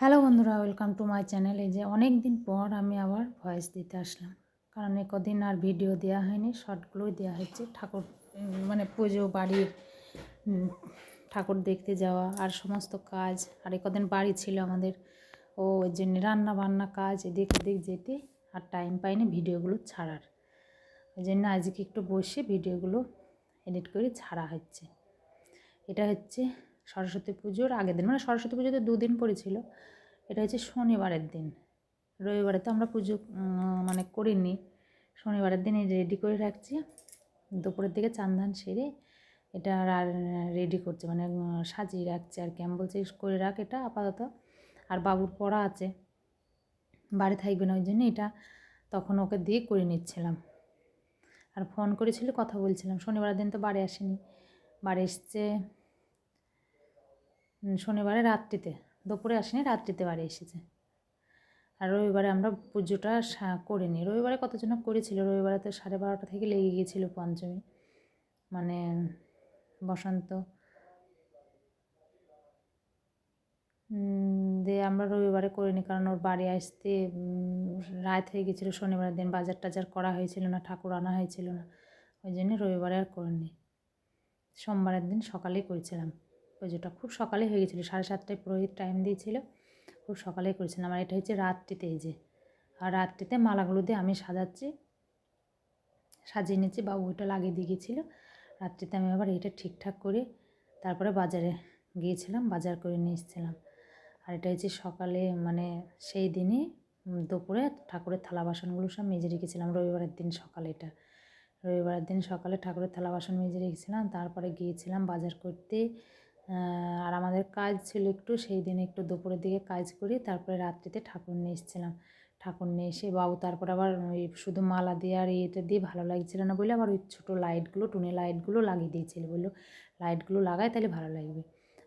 Hello বন্ধুরা, welcome to my channel. যে অনেক দিন পর আমি আবার ভয়েস দিতে আসলাম। কারণ এ কদিন আর ভিডিও দেওয়া হয়নি, শর্টগুলোই দেওয়া হচ্ছে ঠাকুর মানে পুজো বাড়ির ঠাকুর দেখতে যাওয়া আর সমস্ত কাজ। আর এ কদিন বাড়ি ছিল আমাদের। ও, ওই জন্য রান্না বান্না কাজ, এদিক ওদিক যেতে আর টাইম পাইনি ভিডিওগুলো ছাড়ার। ওই জন্য আজকে একটু বসে ভিডিওগুলো এডিট করে ছাড়া হচ্ছে। এটা হচ্ছে সরস্বতী পুজোর আগের দিন। মানে সরস্বতী পুজোতে দুদিন পড়েছিল। এটা হচ্ছে শনিবারের দিন। রবিবারে তো আমরা পুজো মানে করিনি। শনিবারের দিন রেডি করে রাখছি। দুপুরের দিকে চান্দান সেরে এটা আর রেডি করছে। মানে সাজিয়ে রাখছে আর কি। আমি বলছি করে রাখ এটা আপাতত। আর বাবুর পড়া আছে। বাড়ি থাকবে না, ওই জন্য এটা তখন ওকে দিয়ে করে নিচ্ছিলাম। আর ফোন করেছিল, কথা বলছিলাম। শনিবারের দিন তো বাড়ি আসেনি। বাড়ি এসছে শনিবারে রাত্রিতে, দুপুরে আসেনি, রাত্রিতে বাড়ি এসেছে। আর রবিবারে আমরা পুজোটা করিনি। রবিবারে কতজন করেছিল? রবিবারে তো সাড়ে বারোটা থেকে লেগে গিয়েছিল পঞ্চমী। মানে বসন্ত। দিয়ে আমরা রবিবারে করিনি, কারণ ওর বাড়ি আসতে রাত হয়ে গেছিল শনিবারের দিন। বাজার টাজার করা হয়েছিল না, ঠাকুর আনা হয়েছিল না। ওই জন্য রবিবারে আর করিনি। সোমবারের দিন সকালেই করেছিলাম। পুজোটা খুব সকালে হয়ে গেছিল, সাড়ে সাতটায় পুরোহিত টাইম দিয়েছিল। খুব সকালেই করেছিলাম। আর এটা হচ্ছে রাত্রিতে এই যে, আর রাত্রিতে মালাগুলো দিয়ে আমি সাজাচ্ছি, সাজিয়ে নিচ্ছি। বাবু ওইটা লাগিয়ে দিয়ে গিয়েছিল রাত্রিতে আমি আবার এটা ঠিকঠাক করে তারপরে বাজারে গিয়েছিলাম, বাজার করে নিয়ে এসেছিলাম। আর এটা হচ্ছে সকালে মানে সেই দিনই দুপুরে ঠাকুরের থালা বাসনগুলো সব মেজে রেখেছিলাম। রবিবারের দিন সকালে এটা। রবিবারের দিন সকালে ঠাকুরের থালা বাসন মেজে রেখেছিলাম। তারপরে গিয়েছিলাম বাজার করতে। আর আমাদের কাজ ছিল একটু সেই দিন একটু দুপুরের দিকে কাজ করি, তারপরে রাত্রিতে ঠাকুর নিয়ে এসেছিলাম। ঠাকুর নিয়ে এসে বাবু তারপর আবার ওই শুধু মালা দিয়ে আর এটা দিয়ে ভালো লাগছিল না বলে আবার ওই ছোটো লাইটগুলো, টুনে লাইটগুলো লাগিয়ে দিয়েছিল বলল, লাইটগুলো লাগায় তাহলে ভালো লাগবে।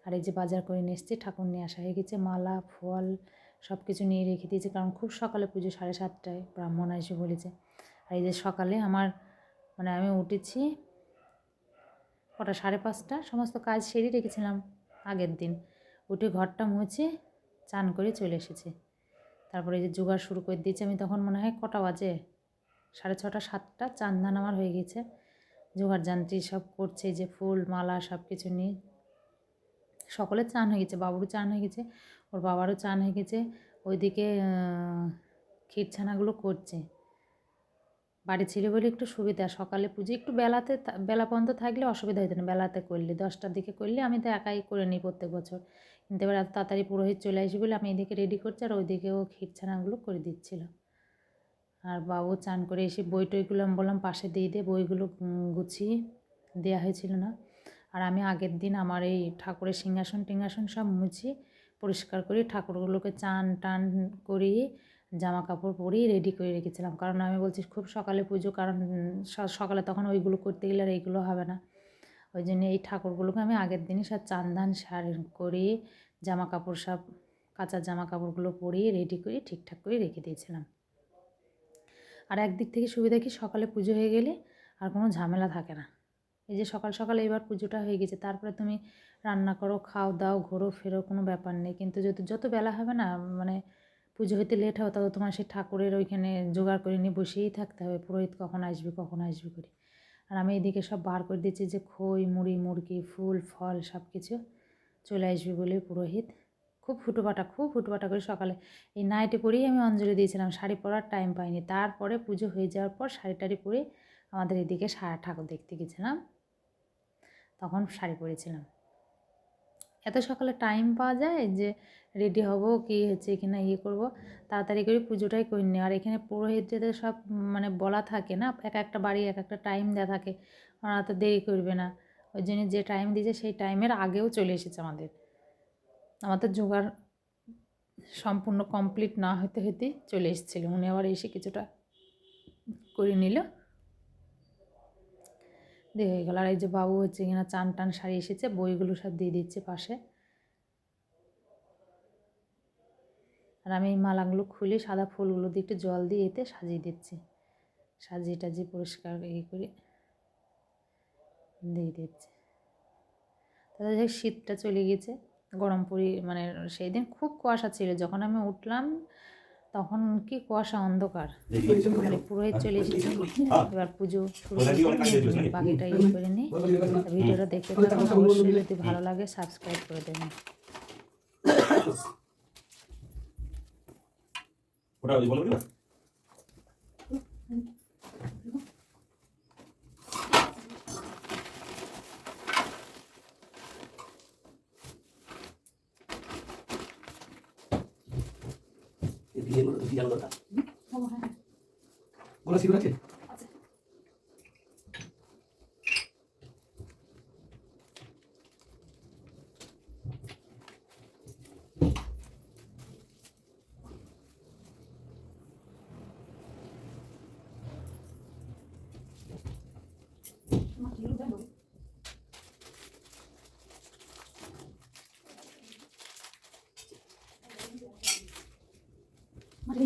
আর এই যে বাজার করে নিয়ে এসেছি, ঠাকুর নিয়ে আসা হয়ে গেছে, মালা, ফল সব কিছু নিয়ে রেখে দিয়েছে, কারণ খুব সকালে পুজো সাড়ে সাতটায় ব্রাহ্মণ এসে বলেছে। আর এই যে সকালে আমার মানে আমি উঠেছি কটা সাড়ে পাঁচটা, সমস্ত কাজ সেরে রেখেছিলাম আগের দিন। উঠে ঘরটা মুছে চান করে চলে এসেছি। তারপরে যে জোগাড় শুরু করে দিয়েছি, আমি তখন মনে হয় কটা বাজে? সাড়ে ছটা, সাতটা চান ধান আমার হয়ে গেছে জোগাড় যান্ত্রী সব করছে যে ফুল, মালা সব কিছু নিয়ে। সকলের চান হয়ে গেছে, বাবুরও চান হয়ে গেছে, ওর বাবারও চান হয়ে গেছে। ওইদিকে ক্ষীরছানাগুলো করছে। বাড়ি ছিল বলে একটু সুবিধা, সকালে পুজো, একটু বেলাতে বেলা পর্যন্ত থাকলে অসুবিধা হতো না, বেলাতে করলে, দশটার দিকে করলে আমি তো একাই করে নিই প্রত্যেক বছর। কিন্তু এবার এত তাড়াতাড়ি পুরোহিত চলে আসবে বলে আমি এদিকে রেডি করছি আর ওইদিকে ওইদিকেও ক্ষীরছানাগুলো করে দিচ্ছিল। আর বাবু চান করে এসে বই টইগুলো আমি বললাম পাশে দিয়ে দিয়ে বইগুলো গুছিয়ে দেওয়া হয়েছিল না। আর আমি আগের দিন আমার এই ঠাকুরের সিংহাসন টিংহাসন সব মুছি পরিষ্কার করি ঠাকুরগুলোকে চান টান করিয়ে জামা কাপড় পরেই রেডি করে রেখেছিলাম। কারণ আমি বলছি, খুব সকালে পুজো, কারণ সকালে তখন ওইগুলো করতে গেলে আর এইগুলো হবে না। ওই জন্য এই ঠাকুরগুলোকে আমি আগের দিনই সব চান ধান সার করে জামা কাপড় সব, কাঁচা জামা কাপড়গুলো পরিয়ে রেডি করে ঠিকঠাক করে রেখে দিয়েছিলাম। আর একদিক থেকে সুবিধা কি, সকালে পুজো হয়ে গেলে আর কোনো ঝামেলা থাকে না। এই যে সকাল সকাল এবার পুজোটা হয়ে গেছে, তারপরে তুমি রান্না করো, খাও দাও, ঘোরো, ফেরো, কোনো ব্যাপার নেই। কিন্তু যত যত বেলা হবে না মানে পুজো হইতে লেট হবে তত তোমার সেই ঠাকুরের ওইখানে জোগাড় করে নিয়ে বসেই থাকতে হবে। পুরোহিত কখন আসবে কখন আসবে করে। আর আমি এদিকে সব বার করে দিচ্ছি যে খই, মুড়ি, মুরগি, ফুল, ফল সব কিছু চলে আসবে বলে পুরোহিত। খুব ফুটোপাটা খুব ফুটোপাটা করে সকালে। এই নাইটে পরেই আমি অঞ্জলি দিয়েছিলাম, শাড়ি পরার টাইম পাইনি। তারপরে পুজো হয়ে যাওয়ার পর শাড়ি টাড়ি পরে আমাদের এদিকে সারা ঠাকুর দেখতে গেছিলাম। তখন শাড়ি পরেছিলাম। এত সকালে টাইম পাওয়া যায় যে রেডি হব কি হচ্ছে কিনা ইয়ে করব। তাড়াতাড়ি করে পুজোটাই করে নি। আর এখানে পুরোহিতদের সব মানে বলা থাকে না, এক একটা বাড়ি এক একটা টাইম দেওয়া থাকে। ওরা তো দেরি করবে না। ওই জন্য যে টাইম দিয়েছে সেই টাইমের আগেও চলে এসেছে আমাদের। আমাদের জোগাড় সম্পূর্ণ কমপ্লিট না হতে হতেই চলে এসেছিল। উনি আবার এসে কিছুটা করে নিল। দিয়ে হয়ে গেল। আর এই যে বাবু হচ্ছে কিনা চান টান সারি এসেছে, বইগুলো সব দিয়ে দিচ্ছে পাশে। আর আমি এই মালাগুলো খুলে সাদা ফুলগুলো দিয়ে একটু জল দিয়ে এতে সাজিয়ে দিচ্ছি। সাজিয়ে টাজিয়ে পরিষ্কার ইয়ে করে দিয়ে দিচ্ছি। তাদের শীতটা চলে গেছে। গরম পরি মানে সেই দিন খুব কুয়াশা ছিল। যখন আমি উঠলাম তখন কি কুয়াশা অন্ধকার। মানে পুরোহিত চলে এসেছে। এবার পুজো বাকিটা ইয়ে করে নিই। ভিডিওটা দেখতে থাকুন। অবশ্যই যদি ভালো লাগে সাবস্ক্রাইব করে দেবেন। ওটা বলবি না দিয়ে বলো তো দিয়ে কথা বলো সিগুলো আছে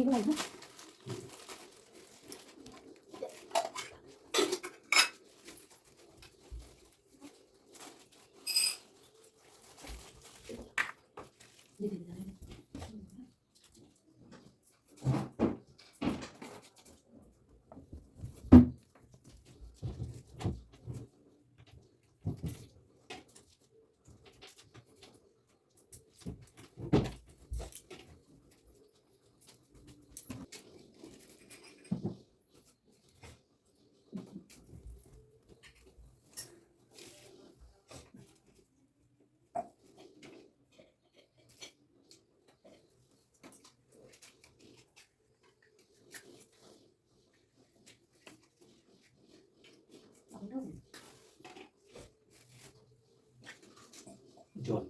이거 이거 전.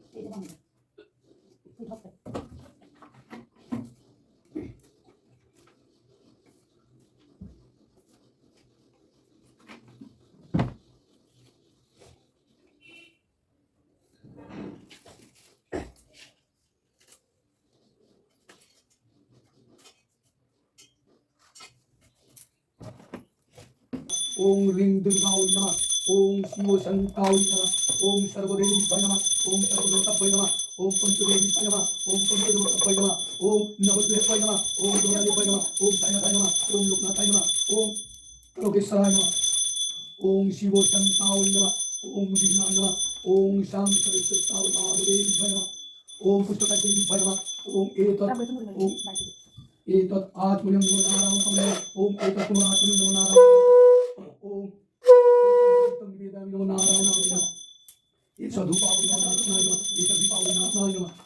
옹 링들 가온다. ओम शिव शंकाय ओम सर्वदेवी नमः ओम सर्वलोकभ्य नमः ओम पंचदेवी नमः ओम पंचलोकभ्य नमः ओम नवद्वीपाय नमः ओम दुर्गादेवाय नमः ओम सायनाथाय नमः ओम लोकनाथाय नमः ओम लोकेश्वराय नमः ओम शिव शंकाय नमः ओम विघ्नाय नमः ओम शाम सरस्वताय महादेवी नमः ओम पुस्तकादेवी नमः ओम एतत् ओम एतत् आत्मनियं नमो नारायणं ओम एतत् पुनरात्मनियं नमो नारायणं इसका धूप आवली नमः नारायण नमः इसका दीप आवली नमः नारायण नमः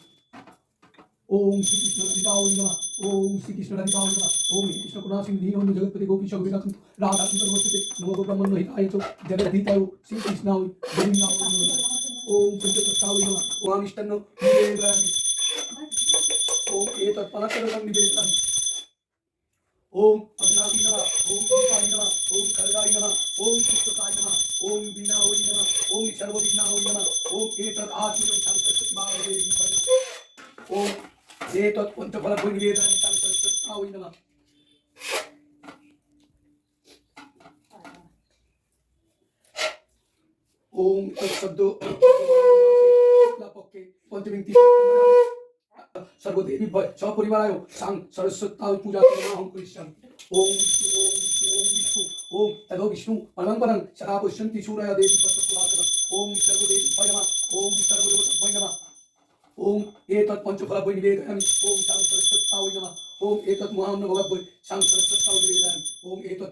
ओम श्री कृष्ण अधिकावली नमः ओम श्री कृष्ण अधिकावली नमः ओम कृष्ण कुणाल सिंह धीरो जगतपति गोपी शब्द विकास राधा सुंदर वस्तुते नमो गोपा मन हिताय तो जगत हिताय श्री कृष्ण ओम पंच सत्तावली नमः ओम इष्टन ओम ए तत्पराशरम निवेदन ओम अग्नावी नमः ओम कृपाय नमः ओम खरगाय नमः ओम पुस्तकाय नमः ओम वीणावै नमः ओम सर्वविघ्नावै नमः ओम एतत् आत्मजं सरस्वती ओम एतत् पञ्चफलभो निवेदनं सरस्वत्यावै नमः ओम तत्शब्दो পক্ষে পঞ্চমিং সর্বদেবী সপরিবারায় সাং সরস্বত্যায় পূজা করমাহং করিষ্যামি ওম বিষ্ণু ওম বিষ্ণু ওম বিষ্ণু ওম তদো বিষ্ণু পরমং পরং সদা পশ্যন্তি সূরয় দেবী পত্রপুরাতনম ওম সর্বদেবী নমঃ ওম সর্বদেবতায় নমঃ ওম এতৎ পঞ্চফলভৈ নিবেদয়ামি ওম সাং সরস্বত্যায় নমঃ ওম এতৎ মহান্ন ভগবৈ সাং সরস্বত্যায় নিবেদয়ামি ওম এতৎ